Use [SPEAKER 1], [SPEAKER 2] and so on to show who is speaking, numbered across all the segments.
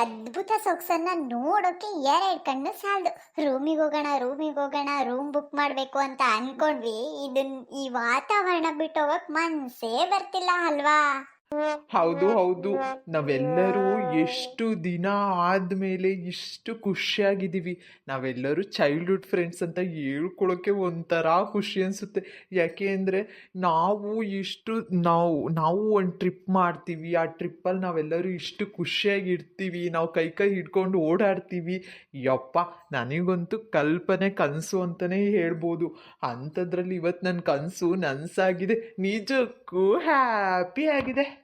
[SPEAKER 1] ಅದ್ಭುತ ಸೊಗ್ಸನ್ನ ನೋಡೋಕೆ ಎರಡು ಕಣ್ಣು ಸಾಲದು. ರೂಮಿಗೆ ಹೋಗೋಣ ರೂಮಿಗೆ ಹೋಗೋಣ ರೂಮ್ ಬುಕ್ ಮಾಡಬೇಕು ಅಂತ ಅನ್ಕೊಂಡ್ವಿ. ಇದನ್ ಈ ವಾತಾವರಣ ಬಿಟ್ಟು ಹೋಗಕ್ ಮನ್ಸೇ ಬರ್ತಿಲ್ಲ ಅಲ್ವಾ?
[SPEAKER 2] ಹೌದು ಹೌದು. ನಾವೆಲ್ಲರೂ ಎಷ್ಟು ದಿನ ಆದಮೇಲೆ ಇಷ್ಟು ಖುಷಿಯಾಗಿದ್ದೀವಿ. ನಾವೆಲ್ಲರೂ ಚೈಲ್ಡ್ಹುಡ್ ಫ್ರೆಂಡ್ಸ್ ಅಂತ ಹೇಳ್ಕೊಳೋಕ್ಕೆ ಒಂಥರ ಖುಷಿ ಅನಿಸುತ್ತೆ. ಯಾಕೆ ಅಂದರೆ ನಾವು ಇಷ್ಟು, ನಾವು ನಾವು ಒಂದು ಟ್ರಿಪ್ ಮಾಡ್ತೀವಿ. ಆ ಟ್ರಿಪ್ಪಲ್ಲಿ ನಾವೆಲ್ಲರೂ ಇಷ್ಟು ಖುಷಿಯಾಗಿ ಇರ್ತೀವಿ ನಾವು ಕೈ ಕೈ ಹಿಡ್ಕೊಂಡು ಓಡಾಡ್ತೀವಿ. ಯಪ್ಪ, ನನಗಂತೂ ಕಲ್ಪನೆ ಕನಸು ಅಂತಲೇ ಹೇಳ್ಬೋದು. ಅಂಥದ್ರಲ್ಲಿ ಇವತ್ತು ನನ್ನ ಕನಸು ನನಸಾಗಿದೆ. ನಿಜಕ್ಕೂ ಹ್ಯಾಪಿ ಆಗಿದೆ.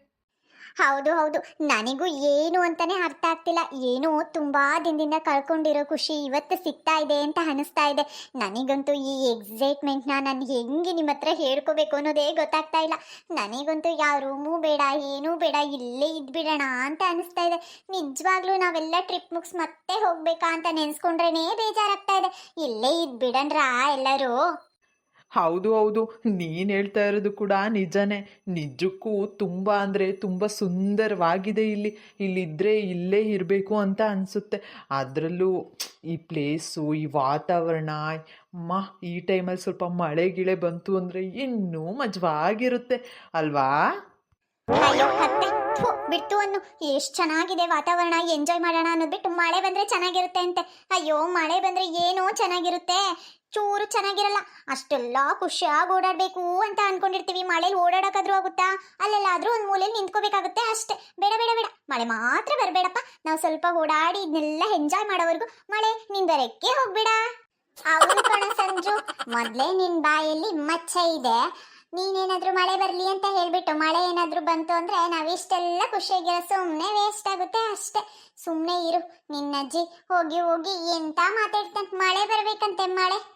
[SPEAKER 1] ಹೌದು ಹೌದು. ನನಗೂ ಏನು ಅಂತಾನೆ ಅರ್ಥ ಆಗ್ತಿಲ್ಲ. ಏನೋ ತುಂಬಾ ದಿನದಿಂದ ಕಳ್ಕೊಂಡಿರೋ ಖುಷಿ ಇವತ್ತು ಸಿಗ್ತಾ ಇದೆ ಅಂತ ಅನಿಸ್ತಾ ಇದೆ. ನನಗಂತೂ ಈ ಎಕ್ಸೈಟ್ಮೆಂಟ್ನ ನಾನು ಹೆಂಗೆ ನಿಮ್ಮ ಹತ್ರ ಹೇಳ್ಕೋಬೇಕು ಅನ್ನೋದೇ ಗೊತ್ತಾಗ್ತಾ ಇಲ್ಲ. ನನಗಂತೂ ಯಾವ ರೂಮು ಬೇಡ, ಏನೂ ಬೇಡ, ಇಲ್ಲೇ ಇದ್ಬಿಡೋಣ ಅಂತ ಅನಿಸ್ತಾ ಇದೆ. ನಿಜವಾಗ್ಲೂ ನಾವೆಲ್ಲ ಟ್ರಿಪ್ ಮುಗ್ಸ್ ಮತ್ತೆ ಹೋಗ್ಬೇಕಾ ಅಂತ ನೆನೆಸ್ಕೊಂಡ್ರೇ ಬೇಜಾರಾಗ್ತಾ ಇದೆ. ಇಲ್ಲೇ ಇದ್ಬಿಡಣ್ರಾ ಎಲ್ಲರೂ?
[SPEAKER 2] ಹೌದು ಹೌದು. ನೀನು ಹೇಳ್ತಾ ಇರೋದು ಕೂಡ ನಿಜನೇ. ನಿಜಕ್ಕೂ ತುಂಬ ಅಂದರೆ ತುಂಬ ಸುಂದರವಾಗಿದೆ ಇಲ್ಲಿ. ಇಲ್ಲಿದ್ದರೆ ಇಲ್ಲೇ ಇರಬೇಕು ಅಂತ ಅನಿಸುತ್ತೆ. ಅದರಲ್ಲೂ ಈ ಪ್ಲೇಸು ಈ ವಾತಾವರಣ ಅಮ್ಮ ಈ ಟೈಮಲ್ಲಿ ಸ್ವಲ್ಪ ಮಳೆ ಗಿಳೆ ಬಂತು ಅಂದರೆ ಇನ್ನೂ ಮಜವಾಗಿರುತ್ತೆ. ಅಲ್ವಾ?
[SPEAKER 1] ಬಿಟ್ಟು ಅನ್ನು. ಎಷ್ಟು ಚೆನ್ನಾಗಿದೆ ವಾತಾವರಣ. ಎಂಜಾಯ್ ಮಾಡೋಣ ಅನ್ನೋದು ಬಿಟ್ಟು ಮಳೆ ಬಂದ್ರೆ ಚೆನ್ನಾಗಿರುತ್ತೆ ಅಂತೆ. ಅಯ್ಯೋ, ಮಳೆ ಬಂದ್ರೆ ಏನೋ ಚೆನ್ನಾಗಿರುತ್ತೆ. ಚೂರು ಚೆನ್ನಾಗಿರಲ್ಲ, ಅಷ್ಟೆಲ್ಲ ಖುಷಿಯಾಗಿ ಓಡಾಡಬೇಕು ಅಂತ ಅನ್ಕೊಂಡಿರ್ತೀವಿ. ಮಳೇಲಿ ಓಡಾಡೋಕ್ಕಾದ್ರೂ ಆಗುತ್ತಾ? ಅಲ್ಲೆಲ್ಲಾದ್ರೂ ಒಂದು ಮೂಲೆಯಲ್ಲಿ ನಿಂತ್ಕೋಬೇಕಾಗುತ್ತೆ ಅಷ್ಟೇ. ಬೇಡ ಬೇಡ ಬೇಡ. ಮಳೆ ಮಾತ್ರ ಬರಬೇಡಪ್ಪ. ನಾವು ಸ್ವಲ್ಪ ಓಡಾಡಿ ಇದನ್ನೆಲ್ಲ ಎಂಜಾಯ್ ಮಾಡೋವರೆಗೂ ಮಳೆ ನಿಂದರಕ್ಕೆ ಹೋಗ್ಬೇಡ. ಕಣ ಸಂಜು. ಮೊದಲೇ ನಿನ್ ಬಾಯಲ್ಲಿ ಮಚ್ಚ ಇದೆ. ನೀನೇನಾದ್ರೂ ಮಳೆ ಬರಲಿ ಅಂತ ಹೇಳ್ಬಿಟ್ಟು ಮಳೆ ಏನಾದ್ರೂ ಬಂತು ಅಂದ್ರೆ ನಾವಿಷ್ಟೆಲ್ಲ ಖುಷಿಯಾಗಿರೋ ಸುಮ್ಮನೆ ವೇಸ್ಟ್ ಆಗುತ್ತೆ ಅಷ್ಟೇ. ಸುಮ್ಮನೆ ಇರು, ನಿನ್ನಜ್ಜಿ. ಹೋಗಿ ಹೋಗಿ ಎಂತ ಮಾತಾಡ್ತಂತ? ಮಳೆ ಬರ್ಬೇಕಂತೆ ಮಳೆ.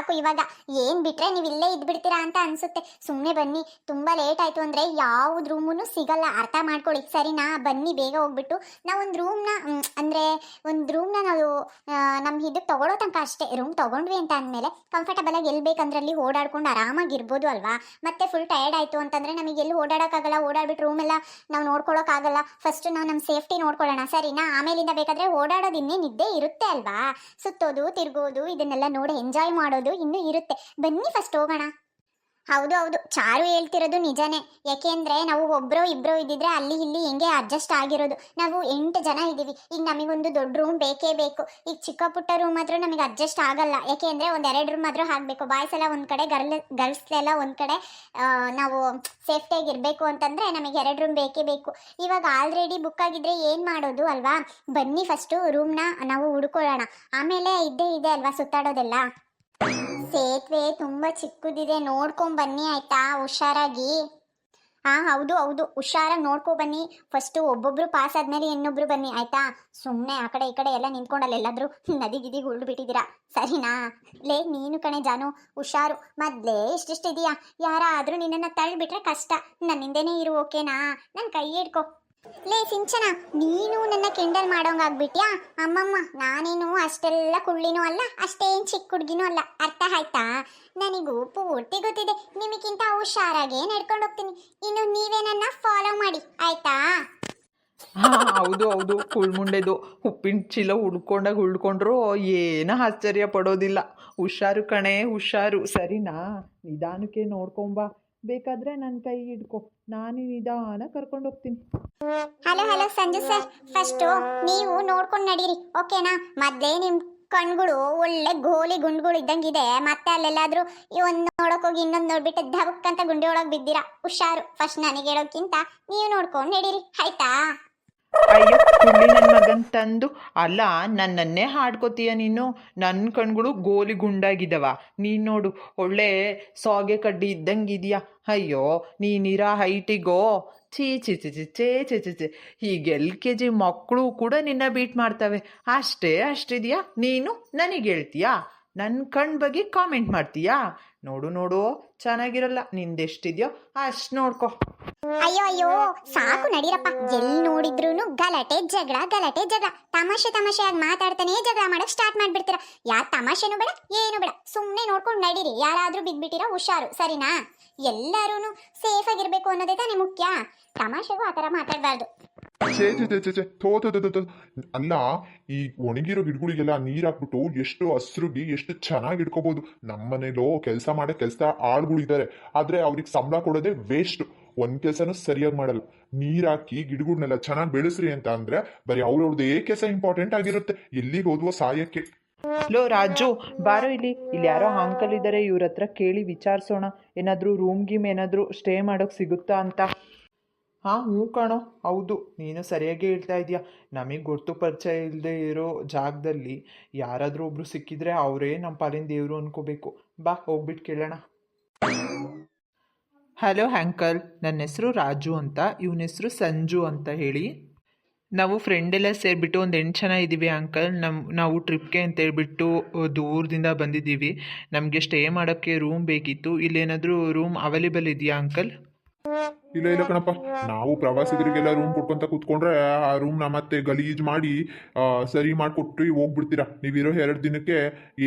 [SPEAKER 1] ಸಾಕು ಇವಾಗ. ಏನ್ ಬಿಟ್ರೆ ನೀವು ಇಲ್ಲೇ ಇದ್ಬಿಡ್ತೀರಾ ಅಂತ ಅನ್ಸುತ್ತೆ. ಸುಮ್ಮನೆ ಬನ್ನಿ. ತುಂಬಾ ಲೇಟ್ ಆಯಿತು ಅಂದ್ರೆ ಯಾವ್ದು ರೂಮೂ ಸಿಗಲ್ಲ. ಅರ್ಥ ಮಾಡ್ಕೊಳ್ಳಿ. ಸರಿನಾ? ಬನ್ನಿ, ಬೇಗ ಹೋಗ್ಬಿಟ್ಟು. ನಾವು ಒಂದು ರೂಮ್ನ ಅಂದ್ರೆ ಒಂದು ರೂಮ್ನ ನಾವು ನಮ್ಮ ಇದಕ್ಕೆ ತಗೊಳ್ಳೋ ತನಕ ಅಷ್ಟೇ. ರೂಮ್ ತಗೊಂಡ್ವಿ ಅಂತ ಅಂದಮೇಲೆ ಕಂಫರ್ಟಬಲ್ ಆಗಿ ಎಲ್ಲಿ ಬೇಕಂದ್ರಲ್ಲಿ ಓಡಾಡ್ಕೊಂಡು ಆರಾಮಾಗಿರ್ಬೋದು ಅಲ್ವಾ? ಮತ್ತೆ ಫುಲ್ ಟಯರ್ಡ್ ಆಯ್ತು ಅಂತಂದ್ರೆ ನಮಗೆ ಎಲ್ಲಿ ಓಡಾಡೋಕ್ಕಾಗಲ್ಲ. ಓಡಾಡ್ಬಿಟ್ಟು ರೂಮ್ ಎಲ್ಲ ನಾವು ನೋಡ್ಕೊಳ್ಳೋಕ್ಕಾಗಲ್ಲ ಫಸ್ಟ್ ನಾವು ನಮ್ಮ ಸೇಫ್ಟಿ ನೋಡ್ಕೊಳ್ಳೋಣ. ಸರಿನಾ? ಆಮೇಲಿಂದ ಬೇಕಾದ್ರೆ ಓಡಾಡೋದು ಇನ್ನೇ ನಿದ್ದೆ ಇರುತ್ತೆ ಅಲ್ವಾ? ಸುತ್ತೋದು, ತಿರುಗೋದು, ಇದನ್ನೆಲ್ಲ ನೋಡಿ ಎಂಜಾಯ್ ಮಾಡೋದು ಇನ್ನೂ ಇರುತ್ತೆ. ಬನ್ನಿ ಫಸ್ಟ್ ಹೋಗೋಣ. ಹೌದು ಹೌದು. ಚಾರು ಹೇಳ್ತಿರೋದು ನಿಜಾನೇ. ಯಾಕೆಂದ್ರೆ ನಾವು ಒಬ್ರೋ ಇಬ್ರೋ ಇದ್ದಿದ್ರೆ ಅಲ್ಲಿ ಇಲ್ಲಿ ಹೆಂಗೆ ಅಡ್ಜಸ್ಟ್ ಆಗಿರೋದು. ನಾವು ಎಂಟು ಜನ ಇದ್ದೀವಿ. ಈಗ ನಮಗೊಂದು ದೊಡ್ಡ ರೂಮ್ ಬೇಕೇ ಬೇಕು. ಈಗ ಚಿಕ್ಕ ಪುಟ್ಟ ರೂಮ್ ಆದ್ರೂ ನಮಗೆ ಅಡ್ಜಸ್ಟ್ ಆಗಲ್ಲ. ಯಾಕೆಂದ್ರೆ ಒಂದ್ ಎರಡು ರೂಮ್ ಆದ್ರೂ ಹಾಕ್ಬೇಕು. ಬಾಯ್ಸ್ ಎಲ್ಲ ಒಂದ್ ಕಡೆ ಗರ್ಲ್ ಗರ್ಲ್ಸ್ ಎಲ್ಲ ಒಂದ್ ಕಡೆ ನಾವು ಸೇಫ್ಟಿಯಾಗಿ ಇರಬೇಕು ಅಂತಂದ್ರೆ ನಮಗೆ ಎರಡು ರೂಮ್ ಬೇಕೇ ಬೇಕು. ಇವಾಗ ಆಲ್ರೆಡಿ ಬುಕ್ ಆಗಿದ್ರೆ ಏನು ಮಾಡೋದು ಅಲ್ವಾ? ಬನ್ನಿ ಫಸ್ಟು ರೂಮ್ನ ನಾವು ಹುಡ್ಕೊಳ್ಳೋಣ. ಆಮೇಲೆ ಇದ್ದೇ ಇದೆ ಅಲ್ವಾ ಸುತ್ತಾಡೋದೆಲ್ಲ? ಸೇತುವೆ ತುಂಬಾ ಚಿಕ್ಕದಿದೆ, ನೋಡ್ಕೊಂಡ್ ಬನ್ನಿ ಆಯ್ತಾ? ಹುಷಾರಾಗಿ. ಹಾ ಹೌದು ಹೌದು. ಹುಷಾರಾಗಿ ನೋಡ್ಕೊ ಬನ್ನಿ. ಫಸ್ಟ್ ಒಬ್ಬೊಬ್ರು ಪಾಸ್ ಆದ್ಮೇಲೆ ಇನ್ನೊಬ್ರು ಬನ್ನಿ, ಆಯ್ತಾ? ಸುಮ್ಮನೆ ಆ ಕಡೆ ಈ ಕಡೆ ಎಲ್ಲ ನಿಂತ್ಕೊಂಡಲ್ಲ ಎಲ್ಲಾದ್ರೂ ನದಿ ಗಿದಿ ಉಳ್ದು ಬಿಟ್ಟಿದ್ದೀರಾ ಸರಿನಾ? ಲೇ, ನೀನು ಕಣೆ ಜಾನು, ಹುಷಾರು. ಮೊದ್ಲೇ ಇಷ್ಟಿಷ್ಟಿದೆಯಾ ಯಾರಾದ್ರೂ ನಿನ್ನನ್ನ ತಳ್ಳಿಬಿಟ್ರೆ ಕಷ್ಟ. ನನ್ನಿಂದೇನೆ ಇರು, ಓಕೆನಾ? ನನ್ನ ಕೈ ಹಿಡ್ಕೊ. ಲೇ ಸಿಂಚನ, ನೀನು ನನ್ನ ಕೆಂಡಲ್ ಮಾಡೋಂಗಾಗ್ಬಿಟ್ಯಾ? ಅಮ್ಮಮ್ಮ, ನಾನೇನು ಅಷ್ಟೆಲ್ಲ ಕುಳ್ಳಿನೂ ಅಲ್ಲ, ಅಷ್ಟೇನು ಚಿಕ್ಕ ಹುಡ್ಗಿನೂ ಅಲ್ಲ. ಅರ್ಥ ಆಯ್ತಾ? ನನಗೂ ಪೂರ್ತಿ ಗೊತ್ತಿದೆ. ನಿಮಗಿಂತ ಹುಷಾರಾಗೆ ನಡ್ಕೊಂಡು ಹೋಗ್ತೀನಿ. ಇನ್ನು ನೀವೇ ನನ್ನ ಫಾಲೋ ಮಾಡಿ, ಆಯ್ತಾ?
[SPEAKER 2] ಹೌದು ಹೌದು. ಕುಳ್ಮುಂಡೆದು ಉಪ್ಪಿನ ಚೀಲ ಹುಡ್ಕೊಂಡಾಗ ಉಳ್ಕೊಂಡ್ರು ಏನೂ ಆಶ್ಚರ್ಯ ಪಡೋದಿಲ್ಲ. ಹುಷಾರು ಕಣೆ, ಹುಷಾರು. ಸರಿನಾ? ನಿಧಾನಕ್ಕೆ ನೋಡ್ಕೊಂಬಾ. ಬೇಕಾದ್ರೆ ನನ್ನ ಕೈ ಹಿಡ್ಕೊ. ನಾನು ನಿಧಾನ ಕರ್ಕೊಂಡು ಹೋಗ್ತೀನಿ.
[SPEAKER 1] Hello hello, Sanju sir first ನೀವು ನೋಡ್ಕೊಂಡು ನಡೀರಿ ಓಕೆನಾ ಮೊದಲೇ ನಿಮ್ಮ ಕಣ್ಗಳು ಒಳ್ಳೆ ಗೋಲಿ ಗುಂಡ್ಗಳು ಇದ್ದಂಗಿದೆ. ಮತ್ತೆ ಅಲ್ಲೆಲ್ಲಾದ್ರೂ ಈ ಒಂದು ನೋಡಕ್ ಹೋಗಿ ಇನ್ನೊಂದು ನೋಡ್ಬಿಟ್ಟು ಧಬಕ್ ಅಂತ ಗುಂಡಿ ಒಳಗೆ ಬಿದ್ದೀರಾ? ಹುಷಾರು. ಫಸ್ಟ್ ನನಗೆ ಹೇಳೋಕ್ಕಿಂತ ನೀವು ನೋಡ್ಕೊಂಡು ನಡೀರಿ, ಆಯ್ತಾ?
[SPEAKER 2] ಅಯ್ಯೋ, ಕುಳ್ಳಿ ನನ್ನ ಮಗನ್ ತಂದು. ಅಲ್ಲ, ನನ್ನನ್ನೇ ಹಾಡ್ಕೋತೀಯ ನೀನು? ನನ್ನ ಕಣ್ಗಳು ಗೋಲಿ ಗುಂಡಾಗಿದ್ದಾವ ನೀನು ನೋಡು, ಒಳ್ಳೆ ಸಾಗೆ ಕಡ್ಡಿ ಇದ್ದಂಗಿದೆಯಾ? ಅಯ್ಯೋ, ನೀನಿರಾ ಹೈಟಿಗೋ? ಛೀ ಛೀ ಛೀ ಛೀ, ಛೇ ಚಿ ಛೇ ಚಿ ಹೀಗೆ ಎಲ್ ಕೆ ಜಿ ಮಕ್ಕಳು ಕೂಡ ನಿನ್ನ ಬೀಟ್ ಮಾಡ್ತವೆ. ಅಷ್ಟೇ ಅಷ್ಟಿದೆಯಾ? ನೀನು ನನಗೆ ಹೇಳ್ತೀಯಾ? ನನ್ನ ಕಣ್ ಬಗ್ಗೆ ಕಾಮೆಂಟ್ ಮಾಡ್ತೀಯಾ? ನೋಡು ನೋಡು. ಚೆನ್ನಾಗಿರಲ್ಲ. ನಿಂದೆಷ್ಟಿದ್ಯೋ ಅಷ್ಟು ನೋಡ್ಕೊ.
[SPEAKER 1] ಅಯ್ಯೋ ಅಯ್ಯೋ, ಸಾಕು ನಡೀರಪ್ಪ. ಎಲ್ಲಿ ನೋಡಿದ್ರು ಗಲಾಟೆ, ಜಗಳ ಗಲಾಟೆ, ಜಗಳ. ತಮಾಷೆ ತಮಾಷೆಯಾಗಿ ಮಾತಾಡ್ತಾನೆ ಜಗಳ ಮಾಡಕ್ ಸ್ಟಾರ್ಟ್ ಮಾಡ್ಬಿಡ್ತೀರಾ. ಯಾರ ತಮಾಷೆನೂ ಬೇಡ, ಏನು ಬೇಡ. ಸುಮ್ಮನೆ ನೋಡ್ಕೊಂಡು ನಡೀರಿ. ಯಾರಾದ್ರೂ ಬಿದ್ಬಿಟ್ಟಿರಾ ಹುಷಾರು, ಸರಿನಾ? ಎಲ್ಲರೂ ಸೇಫ್ ಆಗಿರ್ಬೇಕು ಅನ್ನೋದೇ ತಾನೇ ಮುಖ್ಯ. ತಮಾಷೆಗೂ ಆ ಥರ ಮಾತಾಡಬಾರ್ದು.
[SPEAKER 3] ಛೇ. ಅಲ್ಲ, ಈ ಒಣಗಿರೋ ಗಿಡಗಳಿಗೆಲ್ಲ ನೀರ್ ಹಾಕ್ಬಿಟ್ಟು ಎಷ್ಟು ಹಸ್ರುಗಿ, ಎಷ್ಟು ಚೆನ್ನಾಗಿ ಇಟ್ಕೋಬಹುದು ನಮ್ಮನೇಲೋ ಕೆಲಸ ಮಾಡೋ ಕೆಲಸ ಆಳ್ಗಳು ಇದ್ದಾರೆ ಆದ್ರೆ ಅವ್ರಿಗೆ ಸಂಬಳ ಕೊಡೋದೇ ವೇಸ್ಟ್ ಒಂದ್ ಕೆಲಸನೂ ಸರಿಯಾಗಿ ಮಾಡಲ್ಲ. ನೀರ್ ಹಾಕಿ ಗಿಡಗಳನ್ನೆಲ್ಲ ಚೆನ್ನಾಗಿ ಬೆಳೆಸ್ರಿ ಅಂತ ಅಂದ್ರೆ ಬರೀ ಅವ್ರವ್ರದ್ದೇ ಕೆಲಸ ಇಂಪಾರ್ಟೆಂಟ್ ಆಗಿರುತ್ತೆ. ಎಲ್ಲಿಗೆ ಹೋದ್ವೋ ಸಾಯಕ್ಕೆ.
[SPEAKER 2] ಲೋ, ರಾಜು, ಬಾರೋ ಇಲ್ಲಿ. ಇಲ್ಲಿ ಯಾರೋ ಅಂಕಲ್ ಇದ್ದಾರೆ ಇವ್ರ ಕೇಳಿ ವಿಚಾರಿಸೋಣ. ಏನಾದರೂ ರೂಮ್ ಗೀಮ್ ಏನಾದ್ರೂ ಸ್ಟೇ ಮಾಡೋಕ್ ಸಿಗುತ್ತಾ ಅಂತ. ಹಾಂ, ಹ್ಞೂ ಕಣೋ. ಹೌದು, ನೀನು ಸರಿಯಾಗಿ ಹೇಳ್ತಾ ಇದೀಯ. ನಮಗೆ ಗೊತ್ತು ಪರಿಚಯ ಇಲ್ಲದೆ ಇರೋ ಜಾಗದಲ್ಲಿ ಯಾರಾದರೂ ಒಬ್ರು ಸಿಕ್ಕಿದ್ರೆ ಅವರೇ ನಮ್ಮ ಪಾಲಿನ ದೇವರು ಅನ್ಕೋಬೇಕು. ಬಾ ಹೋಗ್ಬಿಟ್ಟು ಕೇಳೋಣ. ಹಲೋ ಹ್ಯಾಂಕಲ್ ನನ್ನ ಹೆಸರು ರಾಜು ಅಂತ, ಇವನ ಹೆಸರು ಸಂಜು ಅಂತ ಹೇಳಿ. ನಾವು ಫ್ರೆಂಡ್ ಎಲ್ಲ ಸೇರಿಬಿಟ್ಟು ಒಂದು ಎಂಟು ಜನ ಇದ್ದೀವಿ ಅಂಕಲ್. ನಮ್ಮ ನಾವು ಟ್ರಿಪ್ಗೆ ಅಂತ ಹೇಳ್ಬಿಟ್ಟು ದೂರದಿಂದ ಬಂದಿದ್ದೀವಿ. ನಮಗೆ ಸ್ಟೇ ಮಾಡೋಕ್ಕೆ ರೂಮ್ ಬೇಕಿತ್ತು. ಇಲ್ಲೇನಾದರೂ ರೂಮ್ ಅವೈಲೇಬಲ್ ಇದೆಯಾ ಅಂಕಲ್?
[SPEAKER 3] ಇಲ್ಲ ಇಲ್ಲ ಕಣಪ್ಪ. ನಾವು ಪ್ರವಾಸಿಗರಿಗೆಲ್ಲ ರೂಮ್ ಕೊಟ್ಕೊಂತ ಕೂತ್ಕೊಂಡ್ರೆ ಆ ರೂಮ್ನ ಮತ್ತೆ ಗಲೀಜ್ ಮಾಡಿ ಸರಿ ಮಾಡಿಕೊಟ್ಟು ಹೋಗ್ಬಿಡ್ತೀರಾ. ನೀವಿರೋ ಎರಡು ದಿನಕ್ಕೆ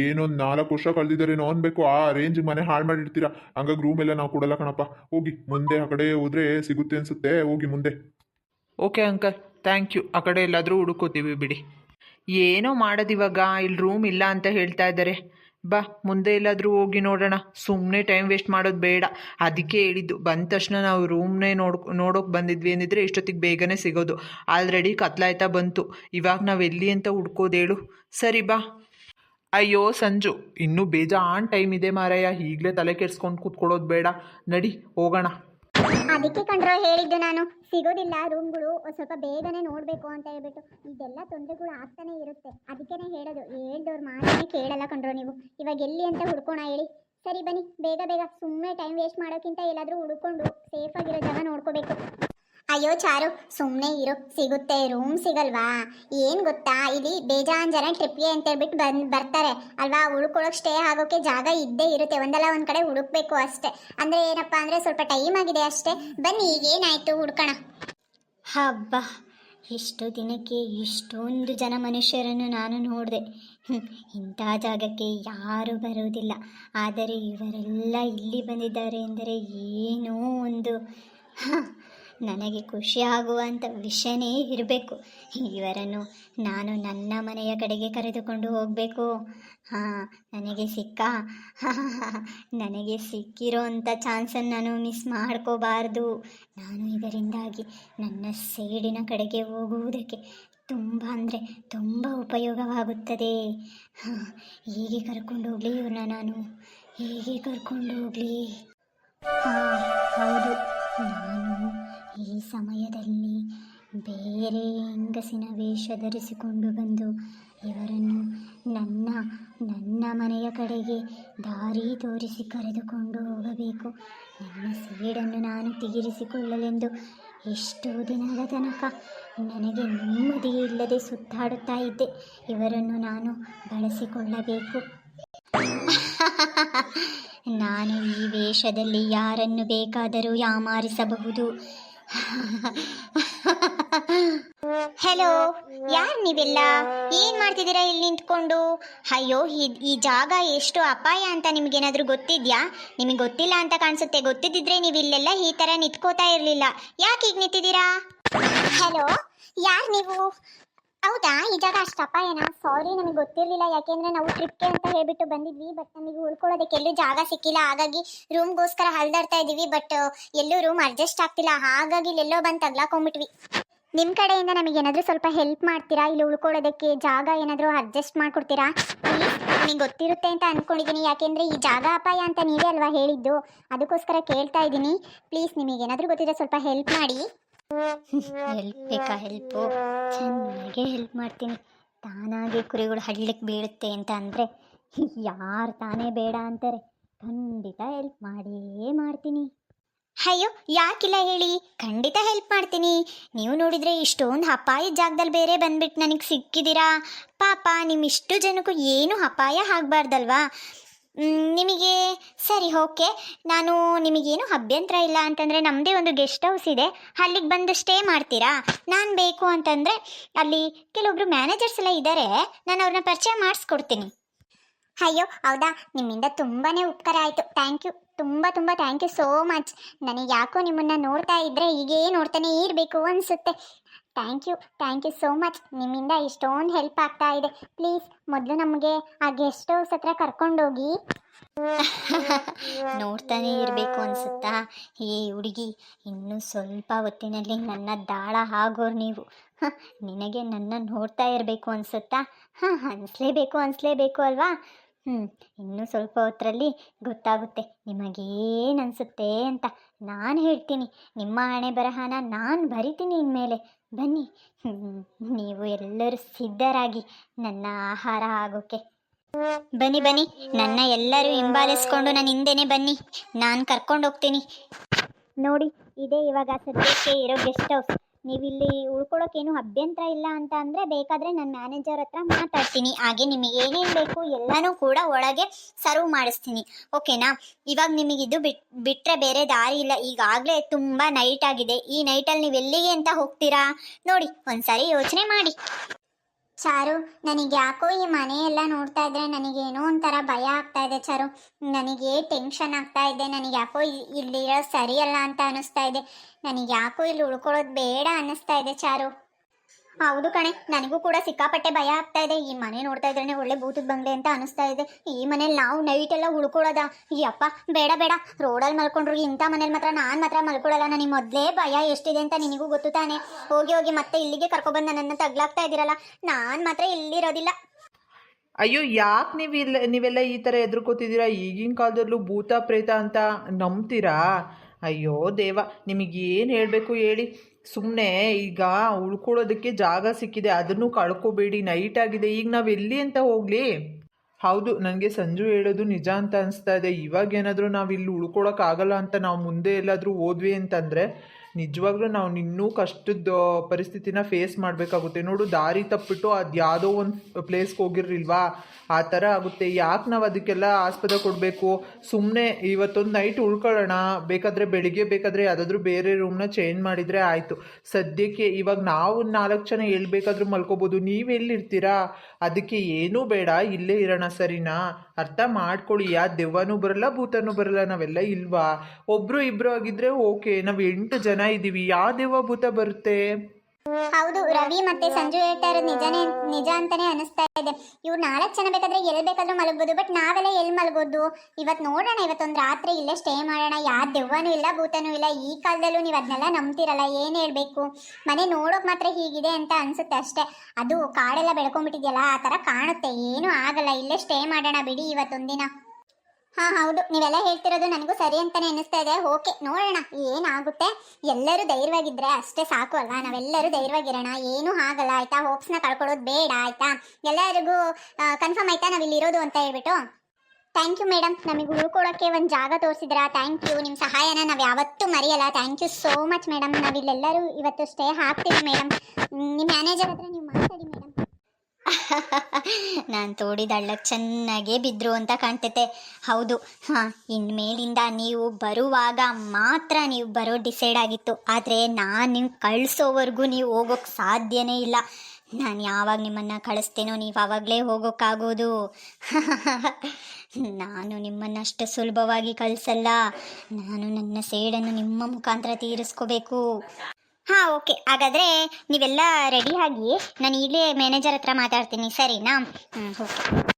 [SPEAKER 3] ಏನೊಂದು ನಾಲ್ಕು ವರ್ಷ ಕಳೆದಿದ್ದಾರೇನೋ ಅನ್ಬೇಕು, ಆ ರೇಂಜ್ ಮನೆ ಹಾಳು ಮಾಡಿರ್ತೀರಾ. ಹಂಗಾಗಿ ರೂಮ್ ಎಲ್ಲ ನಾವು ಕೊಡಲ್ಲ ಕಣಪ್ಪ. ಹೋಗಿ ಮುಂದೆ ಆ ಕಡೆ ಹೋದ್ರೆ ಸಿಗುತ್ತೆ ಅನ್ಸುತ್ತೆ. ಹೋಗಿ ಮುಂದೆ.
[SPEAKER 2] ಓಕೆ ಅಂಕಲ್ ಥ್ಯಾಂಕ್ ಯು ಆ ಕಡೆ ಎಲ್ಲಾದರೂ ಹುಡುಕೋತೀವಿ ಬಿಡಿ. ಏನೋ ಮಾಡೋದಿವಾಗ ಇಲ್ಲಿ ರೂಮ್ ಇಲ್ಲ ಅಂತ ಹೇಳ್ತಾ ಇದ್ದಾರೆ. ಬಾ, ಮುಂದೆ ಎಲ್ಲಾದರೂ ಹೋಗಿ ನೋಡೋಣ. ಸುಮ್ಮನೆ ಟೈಮ್ ವೇಸ್ಟ್ ಮಾಡೋದು ಬೇಡ. ಅದಕ್ಕೆ ಹೇಳಿದ್ದು. ಬಂದ ತಕ್ಷಣ ನಾವು ರೂಮ್ನೇ ನೋಡ್, ನೋಡೋಕೆ ಬಂದಿದ್ವಿ ಅಂದಿದ್ರೆ ಇಷ್ಟೊತ್ತಿಗೆ ಬೇಗನೆ ಸಿಗೋದು. ಆಲ್ರೆಡಿ ಕತ್ಲಾಯ್ತಾ ಬಂತು. ಇವಾಗ ನಾವು ಎಲ್ಲಿ ಅಂತ ಹುಡ್ಕೋದು ಹೇಳು. ಸರಿ ಬಾ. ಅಯ್ಯೋ ಸಂಜು, ಇನ್ನೂ ಬೇಜಾನ್ ಟೈಮ್ ಇದೆ ಮಾರಯ್ಯ ಈಗಲೇ ತಲೆ ಕೆಡಿಸ್ಕೊಂಡು ಕೂತ್ಕೊಳ್ಳೋದು ಬೇಡ. ನಡಿ, ಹೋಗೋಣ.
[SPEAKER 1] ಅದಕ್ಕೆ ಕಂಡ್ರೋ ಹೇಳಿದ್ದು ನಾನು. ಸಿಗೋದಿಲ್ಲ ರೂಮ್ಗಳು ಸ್ವಲ್ಪ ಬೇಗನೆ ನೋಡಬೇಕು ಅಂತ ಹೇಳ್ಬಿಟ್ಟು. ಇದೆಲ್ಲ ತೊಂದರೆಗಳು ಆಗ್ತಾನೆ ಇರುತ್ತೆ. ಅದಕ್ಕೇನೆ ಹೇಳೋದು. ಹೇಳ್ದವ್ರ ಮಾತನ್ನೇ ಕೇಳಲ್ಲ ಕಂಡ್ರೋ ನೀವು. ಇವಾಗ ಎಲ್ಲಿ ಅಂತ ಹುಡ್ಕೋಣ ಹೇಳಿ. ಸರಿ ಬನ್ನಿ, ಬೇಗ ಬೇಗ ಸುಮ್ಮನೆ ಟೈಮ್ ವೇಸ್ಟ್ ಮಾಡೋಕ್ಕಿಂತ ಎಲ್ಲಾದರೂ ಹುಡ್ಕೊಂಡು ಸೇಫಾಗಿರೋ ಜಾಗ ನೋಡ್ಕೋಬೇಕು. ಅಯ್ಯೋ ಚಾರು ಸುಮ್ಮನೆ ಇರು. ಸಿಗುತ್ತೆ ರೂಮ್ ಸಿಗಲ್ವಾ? ಏನು ಗೊತ್ತಾ? ಇಲ್ಲಿ ಬೇಜಾನ್ ಜನ ಟ್ರಿಪ್ಗೆ ಅಂತ ಹೇಳ್ಬಿಟ್ಟು ಬಂದ್ ಬರ್ತಾರೆ. ಅಲ್ವಾ? ಉಳ್ಕೊಳ್ಳೋಕೆ ಸ್ಟೇ ಆಗೋಕೆ ಜಾಗ ಇದ್ದೇ ಇರುತ್ತೆ. ಒಂದಲ್ಲ ಒಂದು ಕಡೆ ಹುಡುಕ್ಬೇಕು ಅಷ್ಟೇ. ಅಂದರೆ ಏನಪ್ಪ ಅಂದರೆ ಸ್ವಲ್ಪ ಟೈಮ್ ಆಗಿದೆ ಅಷ್ಟೇ. ಬನ್ನಿ ಈಗ ಏನಾಯಿತು ಹುಡ್ಕೋಣ. ಹಬ್ಬ. ಇಷ್ಟು ದಿನಕ್ಕೆ ಇಷ್ಟೊಂದು ಜನ ಮನುಷ್ಯರನ್ನು ನಾನು ನೋಡಿದೆ. ಇಂಥ ಜಾಗಕ್ಕೆ ಯಾರೂ ಬರುವುದಿಲ್ಲ ಆದರೆ ಇವರೆಲ್ಲ ಇಲ್ಲಿ ಬಂದಿದ್ದಾರೆ ಎಂದರೆ ಏನೋ ಒಂದು ಹ, ನನಗೆ ಖುಷಿ ಆಗುವಂಥ ವಿಷಯನೇ ಇರಬೇಕು. ಇವರನ್ನು ನಾನು ನನ್ನ ಮನೆಯ ಕಡೆಗೆ ಕರೆದುಕೊಂಡು ಹೋಗಬೇಕು. ಹಾಂ, ನನಗೆ ಸಿಕ್ಕ. ನನಗೆ ಸಿಕ್ಕಿರೋಂಥ ಚಾನ್ಸನ್ನು ನಾನು ಮಿಸ್ ಮಾಡ್ಕೋಬಾರ್ದು. ನಾನು ಇದರಿಂದಾಗಿ ನನ್ನ ಸೇಡಿನ ಕಡೆಗೆ ಹೋಗುವುದಕ್ಕೆ ತುಂಬ ಅಂದರೆ ತುಂಬ ಉಪಯೋಗವಾಗುತ್ತದೆ. ಹಾಂ, ಹೇಗೆ ಕರ್ಕೊಂಡು ಹೋಗಲಿ ಇವ್ರನ್ನ ನಾನು. ಹೇಗೆ ಕರ್ಕೊಂಡು ಹೋಗಲಿ. ಹಾಂ, ಹೌದು. ನಾನು ಈ ಸಮಯದಲ್ಲಿ ಬೇರೆ ಹೆಂಗಸಿನ ವೇಷ ಧರಿಸಿಕೊಂಡು ಬಂದು ಇವರನ್ನು ನನ್ನ ನನ್ನ ಮನೆಯ ಕಡೆಗೆ ದಾರಿ ತೋರಿಸಿ ಕರೆದುಕೊಂಡು ಹೋಗಬೇಕು. ನನ್ನ ಸೀಡನ್ನು ನಾನು ತೀರಿಸಿಕೊಳ್ಳಲೆಂದು ಎಷ್ಟೋ ದಿನದ ತನಕ ನನಗೆ ನೆಮ್ಮದಿ ಇಲ್ಲದೆ ಸುತ್ತಾಡುತ್ತಾ ಇದ್ದೆ. ಇವರನ್ನು ನಾನು ಬಳಸಿಕೊಳ್ಳಬೇಕು. ನಾನು ಈ ವೇಷದಲ್ಲಿ ಯಾರನ್ನು ಬೇಕಾದರೂ ಯಾಮಾರಿಸಬಹುದು. ಹೆಲೋ ಯಾರು ನೀವೆಲ್ಲ? ಏನ್ ಮಾಡ್ತಿದ್ದೀರಾ ಇಲ್ಲಿ ನಿಂತ್ಕೊಂಡು? ಅಯ್ಯೋ, ಈ- ಜಾಗ ಎಷ್ಟು ಅಪಾಯ ಅಂತ ನಿಮ್ಗೇನಾದ್ರೂ ಗೊತ್ತಿದ್ಯಾ? ನಿಮಗೆ ಗೊತ್ತಿಲ್ಲ ಅಂತ ಕಾಣಿಸುತ್ತೆ. ಗೊತ್ತಿದ್ದಿದ್ರೆ ನೀವು ಇಲ್ಲೆಲ್ಲ ಈ ತರ ನಿಂತ್ಕೋತಾ ಇರ್ಲಿಲ್ಲ. ಯಾಕೆ ಈಗ ನಿಂತಿದ್ದೀರಾ? ಹಲೋ ಯಾರು ನೀವು? ಹೌದಾ? ಈ ಜಾಗ ಅಷ್ಟು ಅಪಾಯನಾ ಸಾರಿ ನಮಗೆ ಗೊತ್ತಿರಲಿಲ್ಲ. ಯಾಕೆಂದ್ರೆ ನಾವು ಟ್ರಿಪ್ಗೆ ಅಂತ ಹೇಳ್ಬಿಟ್ಟು ಬಂದಿದ್ವಿ ಬಟ್ ನಮಗೆ ಉಳ್ಕೊಳ್ಳೋದಕ್ಕೆ ಎಲ್ಲೂ ಜಾಗ ಸಿಕ್ಕಿಲ್ಲ. ಹಾಗಾಗಿ ರೂಮ್ಗೋಸ್ಕರ ಹಲ್ದಾಡ್ತಾ ಇದ್ದೀವಿ ಬಟ್ ಎಲ್ಲೂ ರೂಮ್ ಅಡ್ಜಸ್ಟ್ ಆಗ್ತಿಲ್ಲ. ಹಾಗಾಗಿ ಇಲ್ಲೆಲ್ಲೋ ಬಂದು ತಗ್ಲಾಕೊಂಡ್ಬಿಟ್ವಿ. ನಿಮ್ಮ ಕಡೆಯಿಂದ ನಮಗೆ ಏನಾದರೂ ಸ್ವಲ್ಪ ಹೆಲ್ಪ್ ಮಾಡ್ತೀರಾ? ಇಲ್ಲಿ ಉಳ್ಕೊಳ್ಳೋದಕ್ಕೆ ಜಾಗ ಏನಾದರೂ ಅಡ್ಜಸ್ಟ್ ಮಾಡ್ಕೊಡ್ತೀರಾ? ನಿಮಗೆ ಗೊತ್ತಿರುತ್ತೆ ಅಂತ ಅಂದ್ಕೊಂಡಿದ್ದೀನಿ ಯಾಕೆಂದರೆ ಈ ಜಾಗ ಅಪಾಯ ಅಂತ ನೀವೇ ಅಲ್ವಾ ಹೇಳಿದ್ದು? ಅದಕ್ಕೋಸ್ಕರ ಕೇಳ್ತಾ ಇದ್ದೀನಿ. ಪ್ಲೀಸ್ ನಿಮಗೆ ಏನಾದರೂ ಗೊತ್ತಿದ್ರೆ ಸ್ವಲ್ಪ ಹೆಲ್ಪ್ ಮಾಡಿ. ಹೆಲ್ಪ್ ಬೇಕಾ ಹೆಲ್ಪು? ಚೆನ್ನಾಗೆ ಹೆಲ್ಪ್ ಮಾಡ್ತೀನಿ. ತಾನಾಗೆ ಕುರಿಗಳು ಹಳ್ಳಕ್ಕೆ ಬೀಳುತ್ತೆ ಅಂತ ಅಂದರೆ ಯಾರು ತಾನೇ ಬೇಡ ಅಂತಾರೆ. ಖಂಡಿತ ಹೆಲ್ಪ್ ಮಾಡಿಯೇ ಮಾಡ್ತೀನಿ. ಅಯ್ಯೋ, ಯಾಕಿಲ್ಲ ಹೇಳಿ? ಖಂಡಿತ ಹೆಲ್ಪ್ ಮಾಡ್ತೀನಿ. ನೀವು ನೋಡಿದರೆ ಇಷ್ಟೊಂದು ಅಪಾಯ ಜಾಗದಲ್ಲಿ ಬೇರೆ ಬಂದ್ಬಿಟ್ಟು ನನಗೆ ಸಿಕ್ಕಿದ್ದೀರಾ ಪಾಪ, ನಿಮ್ಮಿಷ್ಟು ಜನಕ್ಕೂ ಏನು ಅಪಾಯ ಆಗಬಾರ್ದಲ್ವಾ? ನಿಮಗೆ ಸರಿ, ಓಕೆ. ನಾನು ನಿಮಗೇನು ಅಭ್ಯಂತರ ಇಲ್ಲ ಅಂತಂದರೆ ನಮ್ಮದೇ ಒಂದು ಗೆಸ್ಟ್ ಹೌಸ್ ಇದೆ. ಅಲ್ಲಿಗೆ ಬಂದು ಸ್ಟೇ ಮಾಡ್ತೀರಾ? ನಾನು ಬೇಕು ಅಂತಂದರೆ ಅಲ್ಲಿ ಕೆಲವೊಬ್ರು ಮ್ಯಾನೇಜರ್ಸ್ ಎಲ್ಲ ಇದ್ದಾರೆ ನಾನು ಅವ್ರನ್ನ ಪರಿಚಯ ಮಾಡಿಸ್ಕೊಡ್ತೀನಿ. ಅಯ್ಯೋ, ಹೌದಾ? ನಿಮ್ಮಿಂದ ತುಂಬಾ ಉಪಕಾರ ಆಯಿತು. Thank you. ತುಂಬ ತುಂಬ ಥ್ಯಾಂಕ್ ಯು ಸೋ ಮಚ್. ನನಗೆ ಯಾಕೋ ನಿಮ್ಮನ್ನು ನೋಡ್ತಾ ಇದ್ದರೆ ಹೀಗೇ ನೋಡ್ತಾನೆ ಇರಬೇಕು ಅನಿಸುತ್ತೆ. Thank you thank you so much. ನಿಮ್ಮಿಂದ ಇಷ್ಟೊಂದು ಹೆಲ್ಪ್ ಆಗ್ತಾ ಇದೆ. ಪ್ಲೀಸ್, ಮೊದಲು ನಮಗೆ ಆ ಗೆಸ್ಟ್ ಹೌಸ್ ಹತ್ರ ಕರ್ಕೊಂಡೋಗಿ ನೋಡ್ತಾನೆ ಇರಬೇಕು ಅನ್ಸುತ್ತಾ? ಈ ಹುಡುಗಿ, ಇನ್ನೂ ಸ್ವಲ್ಪ ಹೊತ್ತಿನಲ್ಲಿ ನನ್ನ ದಾಳ ಆಗೋರು ನೀವು. ನಿನಗೆ ನನ್ನ ನೋಡ್ತಾ ಇರಬೇಕು ಅನ್ಸುತ್ತಾ? ಹಾಂ, ಅನಿಸ್ಲೇಬೇಕು ಅನಿಸ್ಲೇಬೇಕು ಅಲ್ವಾ? ಹ್ಞೂ ಇನ್ನೂ ಸ್ವಲ್ಪ ಹೊತ್ತರಲ್ಲಿ ಗೊತ್ತಾಗುತ್ತೆ. ನಿಮಗೇನು ಅನಿಸುತ್ತೆ ಅಂತ ನಾನು ಹೇಳ್ತೀನಿ. ನಿಮ್ಮ ಹಣೆ ಬರಹನ ನಾನು ಬರಿತೀನಿ ಇನ್ಮೇಲೆ. ಬನ್ನಿ. ನೀವು ಎಲ್ಲರೂ ಸಿದ್ಧರಾಗಿ ನನ್ನ ಆಹಾರ ಆಗೋಕ್ಕೆ ಬನ್ನಿ ಬನ್ನಿ. ನನ್ನ ಎಲ್ಲರೂ ಹಿಂಬಾಲಿಸ್ಕೊಂಡು ನನ್ನ ಹಿಂದೆನೆ ಬನ್ನಿ. ನಾನು ಕರ್ಕೊಂಡು ಹೋಗ್ತೀನಿ. ನೋಡಿ, ಇದೇ ಇವಾಗ ಸದ್ಯಕ್ಕೆ ಇರೋ ಗೆಸ್ಟ್ ಹೌಸ್. ನೀವಿಲ್ಲಿ ಉಳ್ಕೊಳ್ಳೋಕೇನು ಅಭ್ಯಂತರ ಇಲ್ಲ ಅಂತ ಅಂದರೆ ಬೇಕಾದರೆ ನನ್ನ ಮ್ಯಾನೇಜರ್ ಹತ್ರ ಮಾತಾಡ್ತೀನಿ. ಹಾಗೆ ನಿಮಗೆ ಏನೇನು ಬೇಕು ಎಲ್ಲನೂ ಕೂಡ ಒಳಗೆ ಸರ್ವ್ ಮಾಡಿಸ್ತೀನಿ. ಓಕೆನಾ ಇವಾಗ ನಿಮಗೆ ಇದು ಬಿಟ್ ಬಿಟ್ಟರೆ ಬೇರೆ ದಾರಿ ಇಲ್ಲ. ಈಗಾಗಲೇ ತುಂಬ ನೈಟ್ ಆಗಿದೆ. ಈ ನೈಟಲ್ಲಿ ನೀವು ಎಲ್ಲಿಗೆ ಅಂತ ಹೋಗ್ತೀರಾ? ನೋಡಿ, ಒಂದ್ಸರಿ ಯೋಚನೆ ಮಾಡಿ. ಚಾರು, ನನಗೆ ಯಾಕೋ ಈ ಮನೆ ಎಲ್ಲ ನೋಡ್ತಾ ಇದ್ರೆ ನನಗೆ ಏನೋ ಒಂಥರ ಭಯ ಆಗ್ತಾ ಇದೆ ಚಾರು. ನನಗೆ ಟೆನ್ಷನ್ ಆಗ್ತಾ ಇದೆ, ನನಗೆ ಯಾಕೋ ಇಲ್ಲಿರೋ ಸರಿಯಲ್ಲ ಅಂತ ಅನಿಸ್ತಾ ಇದೆ. ನನಗೆ ಯಾಕೋ ಇಲ್ಲಿ ಉಳ್ಕೊಳ್ಳೋದು ಬೇಡ ಅನ್ನಿಸ್ತಾ ಇದೆ ಚಾರು. ಹೌದು ಕಣೆ, ನನಗೂ ಕೂಡ ಸಿಕ್ಕಾಪಟ್ಟೆ ಭಯ ಆಗ್ತಾ ಇದೆ. ಈ ಮನೆ ನೋಡ್ತಾ ಇದ್ರೇನೆ ಒಳ್ಳೆ ಭೂತದ ಬಂಗ್ಲೆ ಅಂತ ಅನಿಸ್ತಾ ಇದೆ. ಈ ಮನೇಲಿ ನಾವು ನೈಟ್ ಎಲ್ಲ ಉಳ್ಕೊಳ್ಳೋದ? ಈ ಬೇಡ ಬೇಡ. ರೋಡಲ್ಲಿ ಮಲ್ಕೊಂಡ್ರು ಇಂಥ ಮನೇಲಿ ಮಾತ್ರ ನಾನು ಮಾತ್ರ ಮಲ್ಕೊಳ್ಳಲ್ಲ. ನನಗೆ ಮೊದಲೇ ಭಯ ಎಷ್ಟಿದೆ ಅಂತ ನಿನಗೂ ಗೊತ್ತು ತಾನೆ. ಹೋಗಿ ಹೋಗಿ ಮತ್ತೆ ಇಲ್ಲಿಗೆ ಕರ್ಕೊಬಂದು ನನ್ನನ್ನು ತಗ್ಲಾಗ್ತಾ ಇದ್ದೀರಲ್ಲ. ನಾನು ಮಾತ್ರ ಇಲ್ಲಿರೋದಿಲ್ಲ.
[SPEAKER 2] ಅಯ್ಯೋ, ಯಾಕೆ ನೀವು ಇಲ್ಲ ನೀವೆಲ್ಲ ಈ ಥರ ಎದುರ್ಕೋತಿದ್ದೀರಾ? ಈಗಿನ ಕಾಲದಲ್ಲೂ ಭೂತ, ಪ್ರೇತ ಅಂತ ನಂಬ್ತೀರಾ? ಅಯ್ಯೋ ದೇವ, ನಿಮಗೆ ಏನು ಹೇಳಬೇಕು ಹೇಳಿ? ಸುಮ್ಮನೆ ಈಗ ಉಳ್ಕೊಳ್ಳೋದಕ್ಕೆ ಜಾಗ ಸಿಕ್ಕಿದೆ, ಅದನ್ನು ಕಳ್ಕೊಬೇಡಿ ನೈಟ್ ಆಗಿದೆ, ಈಗ ನಾವು ಎಲ್ಲಿ ಅಂತ ಹೋಗಲಿ? ಹೌದು, ನನಗೆ ಸಂಜು ಹೇಳೋದು ನಿಜ ಅಂತ ಅನಿಸ್ತಾ ಇದೆ. ಇವಾಗೇನಾದರೂ ನಾವು ಇಲ್ಲಿ ಉಳ್ಕೊಳಕ್ಕಾಗಲ್ಲ ಅಂತ ನಾವು ಮುಂದೆ ಎಲ್ಲಾದರೂ ಹೋದ್ವಿ ಅಂತಂದರೆ ನಿಜವಾಗ್ಲೂ ನಾವು ಇನ್ನೂ ಕಷ್ಟದ ಪರಿಸ್ಥಿತಿನ ಫೇಸ್ ಮಾಡಬೇಕಾಗುತ್ತೆ. ನೋಡು, ದಾರಿ ತಪ್ಪಿಟ್ಟು ಅದು ಯಾವುದೋ ಒಂದು ಪ್ಲೇಸ್ಗೆ ಹೋಗಿರ್ಲಿಲ್ವಾ? ಆ ಥರ ಆಗುತ್ತೆ. ಯಾಕೆ ನಾವು ಅದಕ್ಕೆಲ್ಲ ಆಸ್ಪದ ಕೊಡಬೇಕು? ಸುಮ್ಮನೆ ಇವತ್ತೊಂದು ನೈಟ್ ಉಳ್ಕೊಳ್ಳೋಣ. ಬೇಕಾದರೆ ಬೆಳಿಗ್ಗೆ, ಬೇಕಾದರೆ ಯಾವುದಾದ್ರೂ ಬೇರೆ ರೂಮ್ನ ಚೇಂಜ್ ಮಾಡಿದರೆ ಆಯಿತು. ಸದ್ಯಕ್ಕೆ ಇವಾಗ ನಾವು ನಾಲ್ಕು ಜನ ಹೇಳ್ಬೇಕಾದ್ರೂ ಬೇಕಾದರೂ ಮಲ್ಕೋಬೋದು. ನೀವು ಎಲ್ಲಿರ್ತೀರಾ? ಅದಕ್ಕೆ ಏನೂ ಬೇಡ. ಇಲ್ಲೇ ಇರೋಣ, ಸರಿನಾ? ಅರ್ಥ ಮಾಡ್ಕೊಳ್ಳಿ. ಯಾ ದೆವ್ವನೂ ಬರಲ್ಲ, ಭೂತನೂ ಬರಲ್ಲ. ನಾವೆಲ್ಲ ಇಲ್ವಾ? ಒಬ್ಬರು ಇಬ್ಬರು ಆಗಿದ್ರೆ ಓಕೆ ನಾವು ಎಂಟು ಜನ ಇದ್ದೀವಿ. ಯಾವ ಭೂತ ಬರುತ್ತೆ?
[SPEAKER 1] ಹೌದು, ರವಿ ಮತ್ತೆ ಸಂಜು ಹೇಳ್ತಾ ಇರೋದು ನಿಜನೇ, ನಿಜ ಅಂತಾನೆ ಅನಿಸ್ತಾ ಇದೆ. ಇವ್ರು ನಾಲ್ಕು ಜನ ಬೇಕಾದ್ರೆ ಎಲ್ಲಿ ಬೇಕಾದ್ರೂ ಮಲಗ್ಬೋದು, ಬಟ್ ನಾವೆಲ್ಲ ಎಲ್ಲಿ ಮಲಗೋದು? ಇವತ್ತು ನೋಡೋಣ ಇವತ್ತೊಂದು ರಾತ್ರಿ ಇಲ್ಲೇ ಸ್ಟೇ ಮಾಡೋಣ. ಯಾವ ದೆವ್ವನೂ ಇಲ್ಲ, ಭೂತನೂ ಇಲ್ಲ, ಈ ಕಾಲದಲ್ಲೂ ನೀವು ಅದನ್ನೆಲ್ಲ ನಂಬ್ತಿರಲ್ಲ, ಏನು ಹೇಳಬೇಕು? ಮನೆ ನೋಡೋಕೆ ಮಾತ್ರ ಹೀಗಿದೆ ಅಂತ ಅನ್ಸುತ್ತೆ ಅಷ್ಟೇ. ಅದು ಕಾಡೆಲ್ಲ ಬೆಳ್ಕೊಂಡ್ಬಿಟ್ಟಿದೆಯಲ್ಲ, ಆ ಥರ ಕಾಣುತ್ತೆ. ಏನೂ ಆಗಲ್ಲ, ಇಲ್ಲೇ ಸ್ಟೇ ಮಾಡೋಣ ಬಿಡಿ ಇವತ್ತೊಂದಿನ. ಹಾ, ಹೌದು. ನೀವೆಲ್ಲ ಹೇಳ್ತಿರೋದು ನನಗೂ ಸರಿ ಅಂತಾನೆ ಅನಿಸ್ತಾ ಇದೆ. ಓಕೆ, ನೋಡೋಣ. ಏನಾಗುತ್ತೆ? ಎಲ್ಲರೂ ಧೈರ್ಯವಾಗಿದ್ರೆ ಅಷ್ಟೇ ಸಾಕು ಅಲ್ವಾ? ನಾವೆಲ್ಲರೂ ಧೈರ್ಯವಾಗಿರೋಣ. ಏನೂ ಆಗಲ್ಲ, ಆಯ್ತಾ? ಹೋಪ್ಸ್ನ ಕಳ್ಕೊಳ್ಳೋದು ಬೇಡ, ಆಯ್ತಾ? ಎಲ್ಲರಿಗೂ ಕನ್ಫರ್ಮ್ ಆಯ್ತಾ ನಾವು ಇಲ್ಲಿ ಇರೋದು ಅಂತ ಹೇಳ್ಬಿಟ್ಟು? ಥ್ಯಾಂಕ್ ಯು ಮೇಡಮ್ ನಮಗೆ ಉಳ್ಕೊಳ್ಳೋಕೆ ಒಂದು ಜಾಗ ತೋರಿಸಿದ್ರಾ ಥ್ಯಾಂಕ್ ಯು ನಿಮ್ಮ ಸಹಾಯನ ನಾವು ಯಾವತ್ತೂ ಮರೆಯಲ್ಲ. Thank you so much madam ನಾವಿಲ್ಲೆಲ್ಲರೂ ಇವತ್ತು ಸ್ಟೇ ಹಾಕ್ತೀವಿ ಮೇಡಮ್ ನಿಮ್ಮ ಮ್ಯಾನೇಜರ್ ಹತ್ರ ನೀವು ಮಾತಾಡಿ ಮೇಡಮ್ ನಾನು ತೋಡಿದ ಹಳ್ಳಕ್ಕೆ ಚೆನ್ನಾಗೇ ಬಿದ್ರು ಅಂತ ಕಾಣ್ತೈತೆ. ಹೌದು. ಹಾಂ, ಇನ್ಮೇಲಿಂದ ನೀವು ಬರುವಾಗ ಮಾತ್ರ ನೀವು ಬರೋ ಡಿಸೈಡ್ ಆಗಿತ್ತು. ಆದರೆ ನಾನು ನೀವು ಕಳಿಸೋವರೆಗೂ ನೀವು ಹೋಗೋಕ್ಕೆ ಸಾಧ್ಯನೇ ಇಲ್ಲ. ನಾನು ಯಾವಾಗ ನಿಮ್ಮನ್ನು ಕಳಿಸ್ತೇನೋ ನೀವು ಆವಾಗಲೇ ಹೋಗೋಕ್ಕಾಗೋದು. ನಾನು ನಿಮ್ಮನ್ನು ಅಷ್ಟು ಸುಲಭವಾಗಿ ಕಳಿಸಲ್ಲ. ನಾನು ನನ್ನ ಸೇಡನ್ನು ನಿಮ್ಮ ಮುಖಾಂತರ ತೀರಿಸ್ಕೋಬೇಕು. ಹಾಂ ಓಕೆ ಹಾಗಾದರೆ ನೀವೆಲ್ಲ ರೆಡಿ ಆಗಿ ನಾನು ಇಲ್ಲೇ ಮ್ಯಾನೇಜರ್ ಹತ್ರ ಮಾತಾಡ್ತೀನಿ. ಸರಿನಾ? ಹ್ಞೂ ಓಕೆ